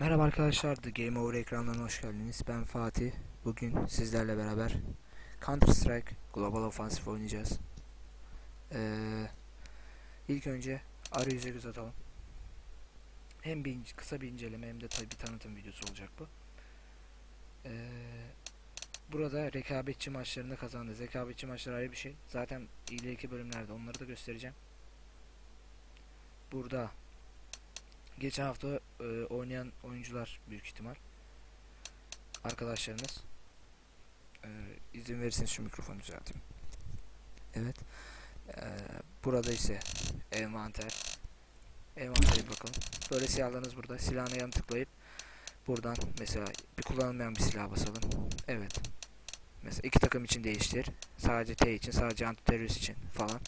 Merhaba arkadaşlar, The Game Over ekranlarına hoş geldiniz. Ben Fatih. Bugün sizlerle beraber Counter Strike Global Offensive oynayacağız. Ee, ilk önce arayüze göz atalım. Hem bir kısa bir inceleme hem de tabi bir tanıtım videosu olacak bu. Ee, burada rekabetçi maçlarında kazandı. Rekabetçi maçlar ayrı bir şey. Zaten ileriki bölümlerde onları da göstereceğim. Burada Geçen hafta e, oynayan oyuncular büyük ihtimal. Arkadaşlarınız. E, izin verirseniz şu mikrofonu düzelteyim. Evet. E, burada ise envanter. Envantere bakalım. Böyle silahlarınız burada. Silahına yan tıklayıp buradan mesela bir kullanılmayan bir silah basalım. Evet. Mesela iki takım için değiştir. Sadece T için, sadece anti terörist için falan.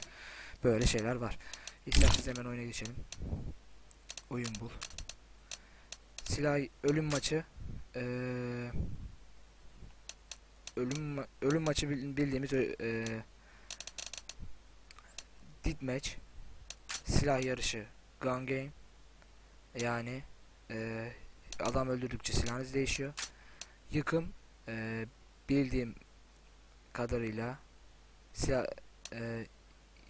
Böyle şeyler var. İsterseniz hemen oyuna geçelim oyun bul. Silah ölüm maçı eee, ölüm ölüm maçı bil- bildiğimiz ö- eee deathmatch silah yarışı gun game yani eee, adam öldürdükçe silahınız değişiyor. Yıkım eee, bildiğim kadarıyla silah eee,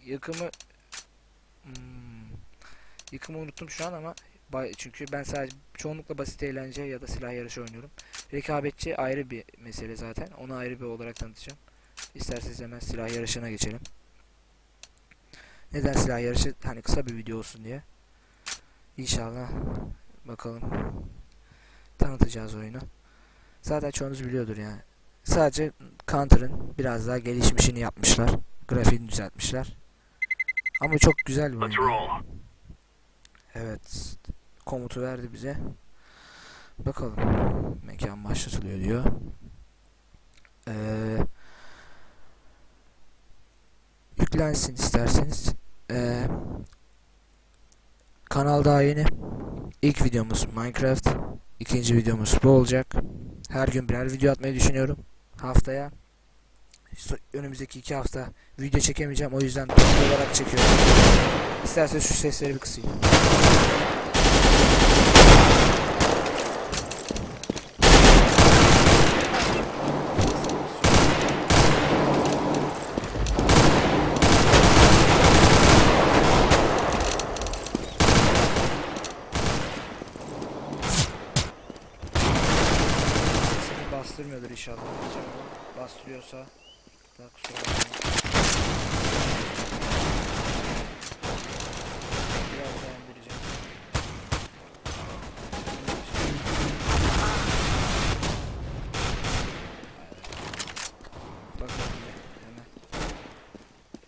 yıkımı hmm, Yıkımı unuttum şu an ama çünkü ben sadece çoğunlukla basit eğlence ya da silah yarışı oynuyorum. Rekabetçi ayrı bir mesele zaten. Onu ayrı bir olarak tanıtacağım. İsterseniz hemen silah yarışına geçelim. Neden silah yarışı? Hani kısa bir video olsun diye. İnşallah bakalım tanıtacağız oyunu. Zaten çoğunuz biliyordur yani. Sadece Counter'ın biraz daha gelişmişini yapmışlar. Grafiğini düzeltmişler. Ama çok güzel bir oyun. Evet. Komutu verdi bize. Bakalım. Mekan başlatılıyor diyor. Ee, yüklensin isterseniz. Ee, kanal daha yeni. İlk videomuz Minecraft. İkinci videomuz bu olacak. Her gün birer video atmayı düşünüyorum. Haftaya. Önümüzdeki iki hafta video çekemeyeceğim. O yüzden toplu olarak çekiyorum. İsterseniz şu sesleri bir kısayım. Sesini bastırmıyordur inşallah. diyeceğim ama Bastırıyorsa da kusura bakmayın. Biraz daha indireceğim. Bakalım bir hemen.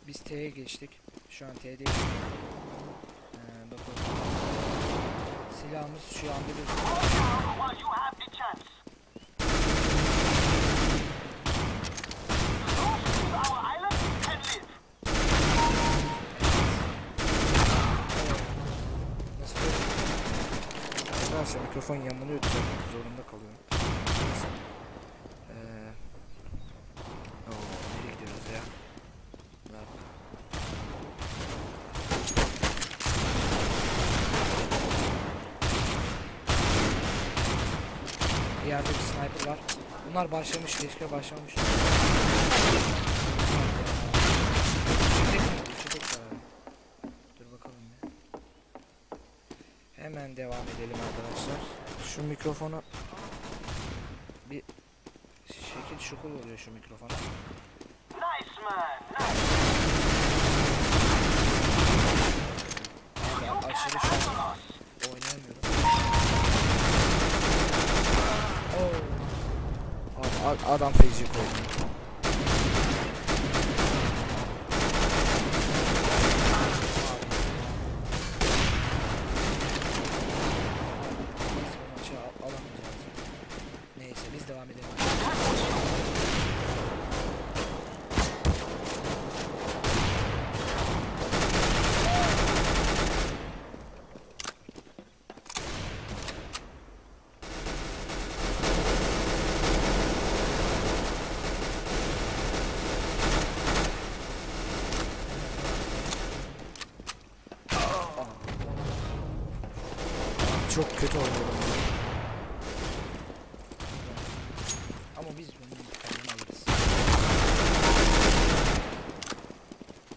Biz T'ye geçtik. Şu an T'deyiz. Ee, bakalım. Silahımız şu anda gözüküyor. Arkadaşlar mikrofon yamuluyor düzeltmek zorunda kalıyorum. Neyse. Ee, oo, nereye gidiyoruz ya? Bir dakika. Bir yerde bir sniper var. Bunlar başlamış, keşke başlamış. Dur bakalım bir. Hemen devam edelim arkadaşlar. Şu mikrofonu bir şekil şukul oluyor şu mikrofona. Nice man. Nice. Aşırı şu 二二当飞机去 çok kötü oynuyorum. Ama biz bunu kendin alırız.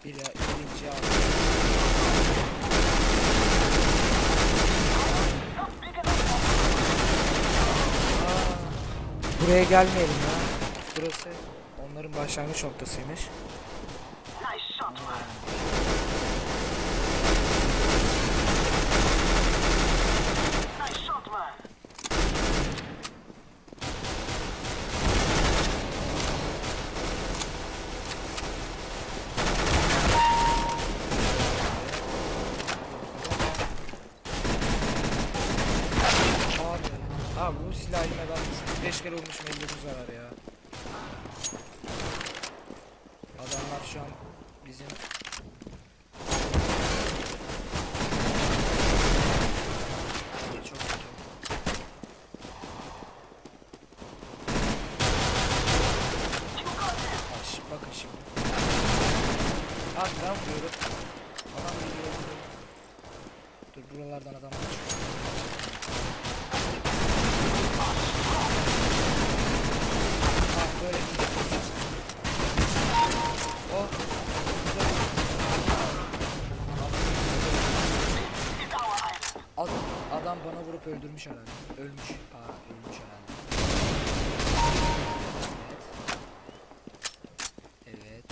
Bir ikinci alırız. Buraya gelmeyelim ya. Burası onların başlangıç noktasıymış. Nice shot. 5 kere vurmuşum 59 zarar ya. Adamlar şu an bizim bakın şimdi. Ben vuruyorum. Adam geliyor. Dur buralardan adamlar çıkıyor. Öldürmüş herhalde. Ölmüş. Aa ölmüş herhalde. Evet.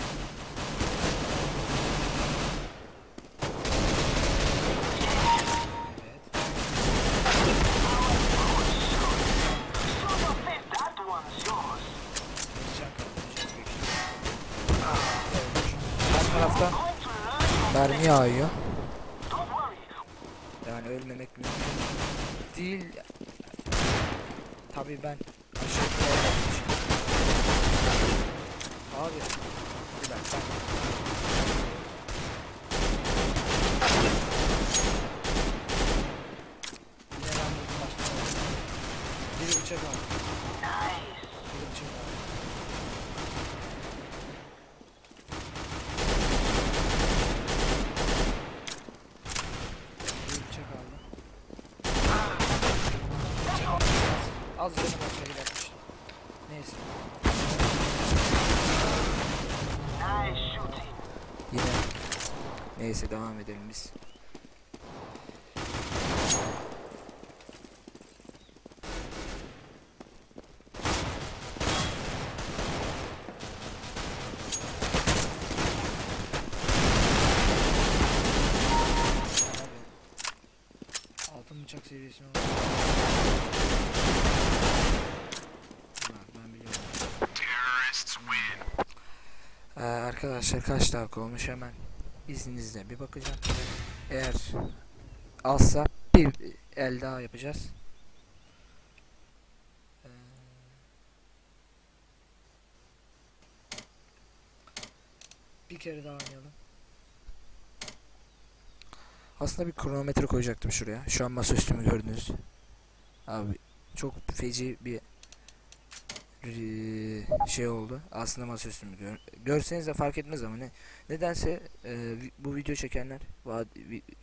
Evet. Evet. Show your face, Neyse devam edelim biz. Altın bıçak seviyesine. Ee, arkadaşlar kaç dakika olmuş hemen izninizle bir bakacağım. Eğer azsa bir el daha yapacağız. Ee, bir kere daha oynayalım. Aslında bir kronometre koyacaktım şuraya. Şu an masaüstümü gördünüz. Abi çok feci bir şey oldu. Aslında masaüstümü gör, görseniz de fark etmez ama ne nedense vi- bu video çekenler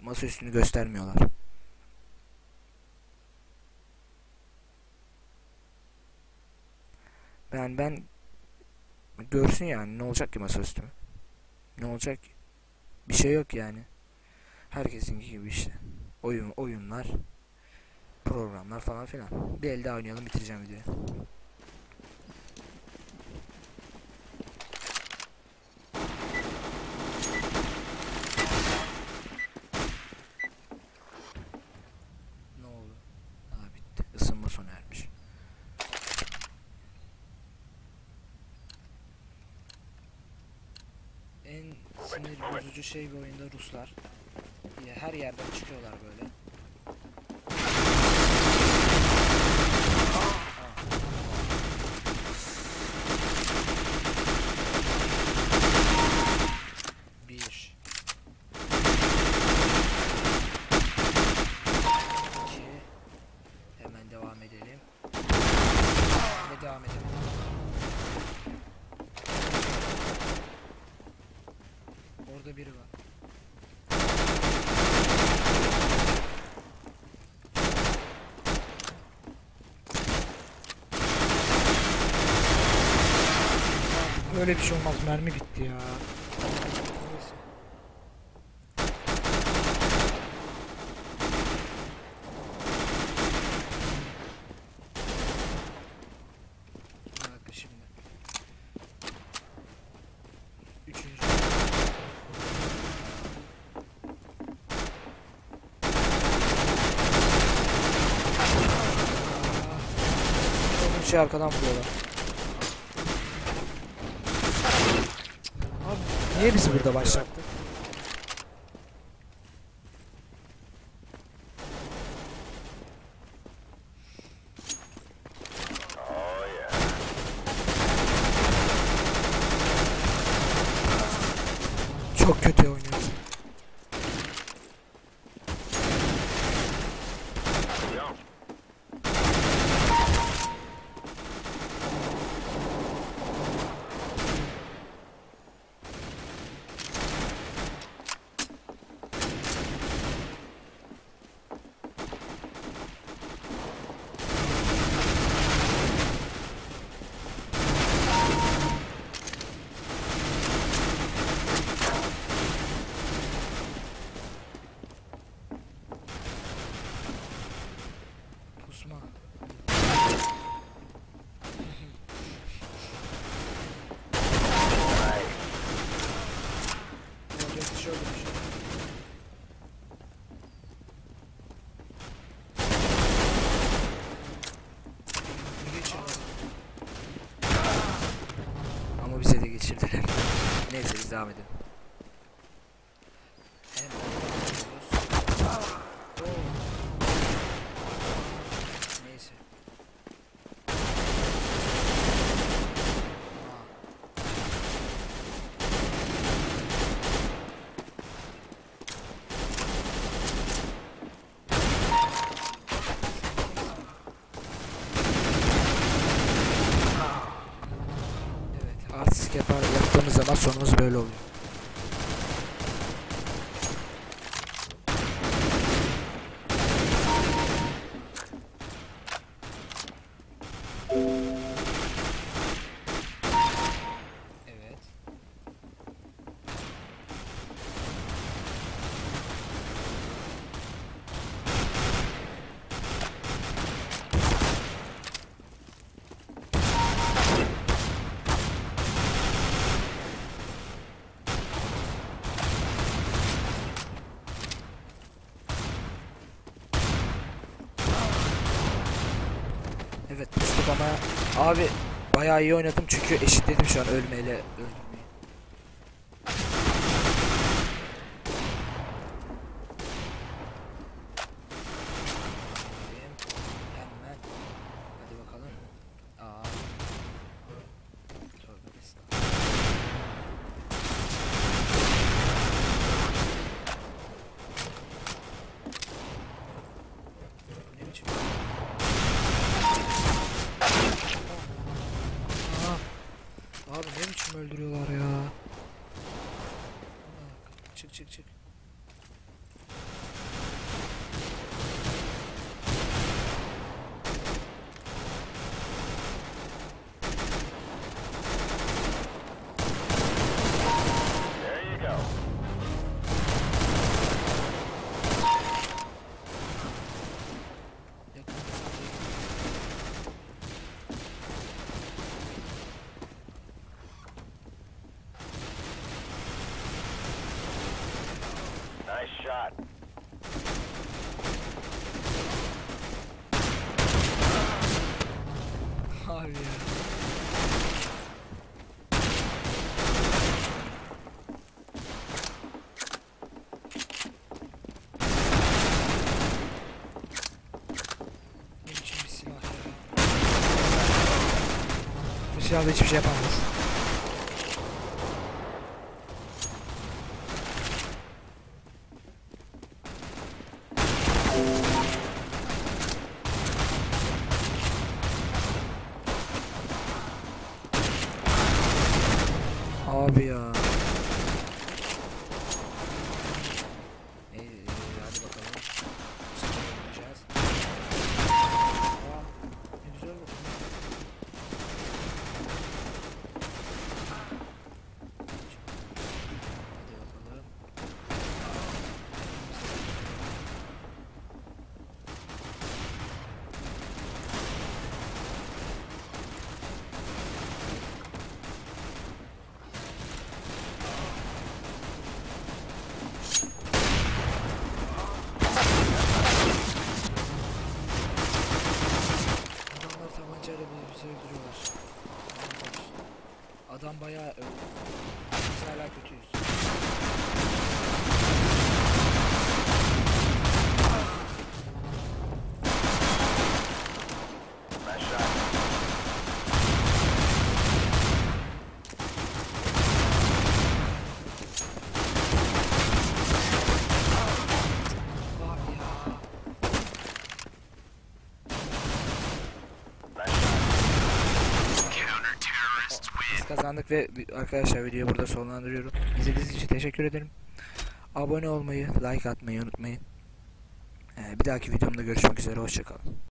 masaüstünü göstermiyorlar. Ben ben görsün yani ne olacak ki masaüstü mü? Ne olacak ki? Bir şey yok yani. Herkesinki gibi işte. Oyun oyunlar, programlar falan filan. Bir elde oynayalım bitireceğim videoyu. Bozucu şey bir oyunda Ruslar. Her yerden çıkıyorlar böyle. öyle bir şey olmaz. Mermi bitti ya. şey arkadan vuruyorlar. niye bizi burada başlattın? Neyse biz devam edelim. sonumuz böyle oluyor. Abi bayağı iyi oynadım çünkü eşitledim şu an ölmeyle. ölmeyle. silahla hiçbir şey yapamaz. Abi ya. Kazandık ve arkadaşlar videoyu burada sonlandırıyorum. İzlediğiniz için teşekkür ederim. Abone olmayı, like atmayı unutmayın. Ee, bir dahaki videomda görüşmek üzere. Hoşçakalın.